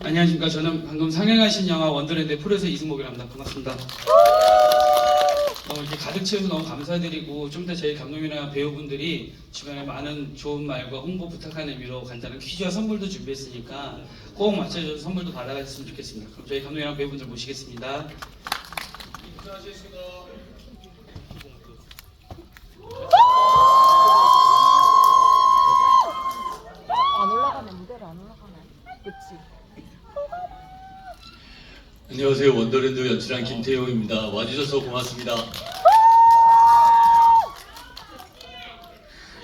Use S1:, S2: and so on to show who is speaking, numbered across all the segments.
S1: 안녕하십니까. 저는 방금 상영하신 영화 원더랜드 프로에서 이승목이랍니다. 반갑습니다. 어, 이렇게 가득 채워서 너무 감사드리고 좀 더 저희 감독이나 배우분들이 주변에 많은 좋은 말과 홍보 부탁하는 의미로 간단한 퀴즈와 선물도 준비했으니까 꼭 맞춰줘서 선물도 받아가셨으면 좋겠습니다. 그럼 저희 감독이랑 배우분들 모시겠습니다.
S2: 안 올라가네 무대로 안 올라가네 그치
S3: 안녕하세요 원더랜드 연출한 김태용입니다. 와주셔서 고맙습니다.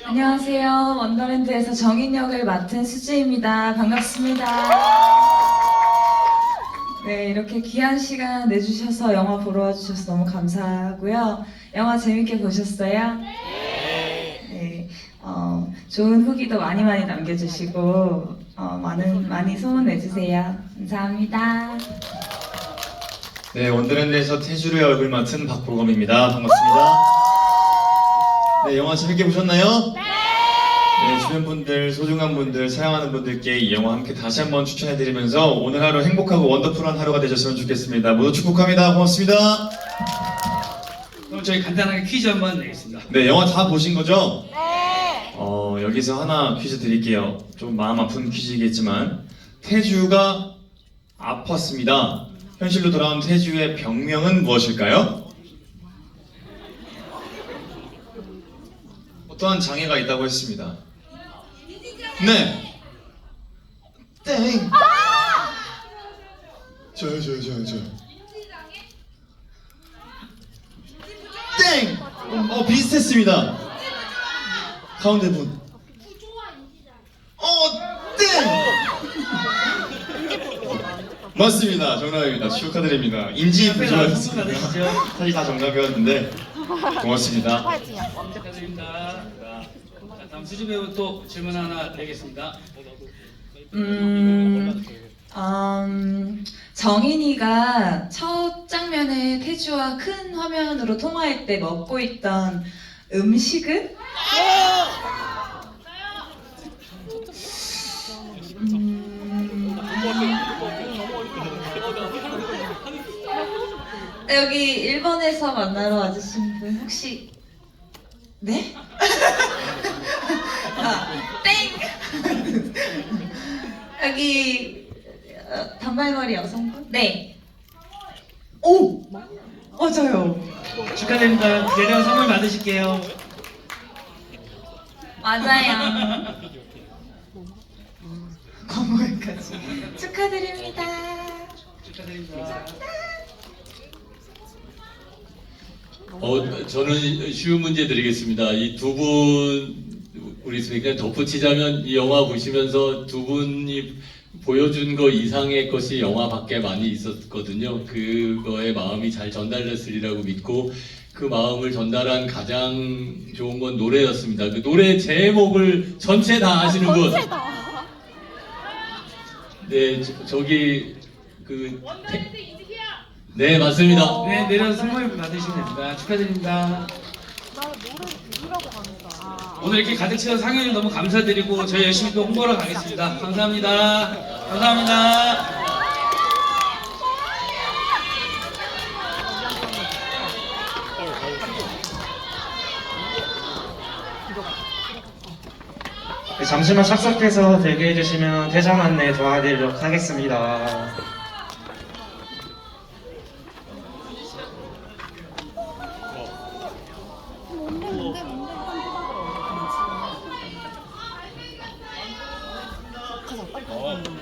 S4: 안녕하세요. 원더랜드에서 정인 역을 맡은 수지입니다. 반갑습니다. 네, 이렇게 귀한 시간 내주셔서 영화 보러 와주셔서 너무 감사하고요. 영화 재밌게 보셨어요? 네. 어, 좋은 후기도 많이 많이 남겨주시고, 어, 많은, 많이 소문 내주세요. 감사합니다.
S5: 네, 원더랜드에서 태주의 얼굴 맡은 박보검입니다. 반갑습니다. 네, 영화 재밌게 보셨나요? 네, 주변 분들, 소중한 분들, 사랑하는 분들께 이 영화 함께 다시 한번 추천해드리면서 오늘 하루 행복하고 원더풀한 하루가 되셨으면 좋겠습니다. 모두 축복합니다. 고맙습니다.
S1: 그럼 저희 간단하게 퀴즈 한번 내겠습니다.
S5: 네, 영화 다 보신 거죠? 네. 어, 여기서 하나 퀴즈 드릴게요. 좀 마음 아픈 퀴즈이겠지만 태주가 아팠습니다. 현실로 돌아온 태주의 병명은 무엇일까요? 어떠한 장애가 있다고 했습니다. 네. 땡. 저요, 저요, 저요, 저요. 땡. 어, 비슷했습니다. 가운데 분. 어, 땡! 맞습니다. 정답입니다. 축하드립니다. 인지.
S1: 받으시죠.
S5: 사실 다 정답이었는데 고맙습니다.
S1: 축하드립니다. 자, 다음 수지 배우 또 질문 하나 내겠습니다.
S4: 음, 음, 정인이가 첫 장면에 태주와 큰 화면으로 통화할 때 먹고 있던 음식은? 여기 일본에서 만나러 와주신 분 혹시 네? 아, 땡! 여기 어, 단발머리 여성분? 네. 오! 맞아요.
S1: 축하드립니다. 내년 선물 받으실게요.
S4: 맞아요. 건물까지 축하드립니다.
S1: 축하드립니다.
S3: 어, 저는 쉬운 문제 드리겠습니다. 이 두 분 우리 그냥 덧붙이자면 이 영화 보시면서 두 분이 보여준 거 이상의 것이 영화 밖에 많이 있었거든요. 그거의 마음이 잘 전달됐으리라고 믿고 그 마음을 전달한 가장 좋은 건 노래였습니다. 그 노래 제목을 전체 다 아시는 분. 네, 저, 저기 그 태- 네 맞습니다.
S1: 네, 내년 선물 받으시면 됩니다. 축하드립니다.
S2: 나 노래 부르라고 하니까 아,
S1: 오늘 이렇게 가득 채워 상영해 너무 감사드리고 저희 열심히 또 홍보하러 가겠습니다. 감사합니다. 감사합니다.
S6: 네, 잠시만 착석해서 대기해 주시면 대장 안내 도와드리도록 하겠습니다. อ๋อ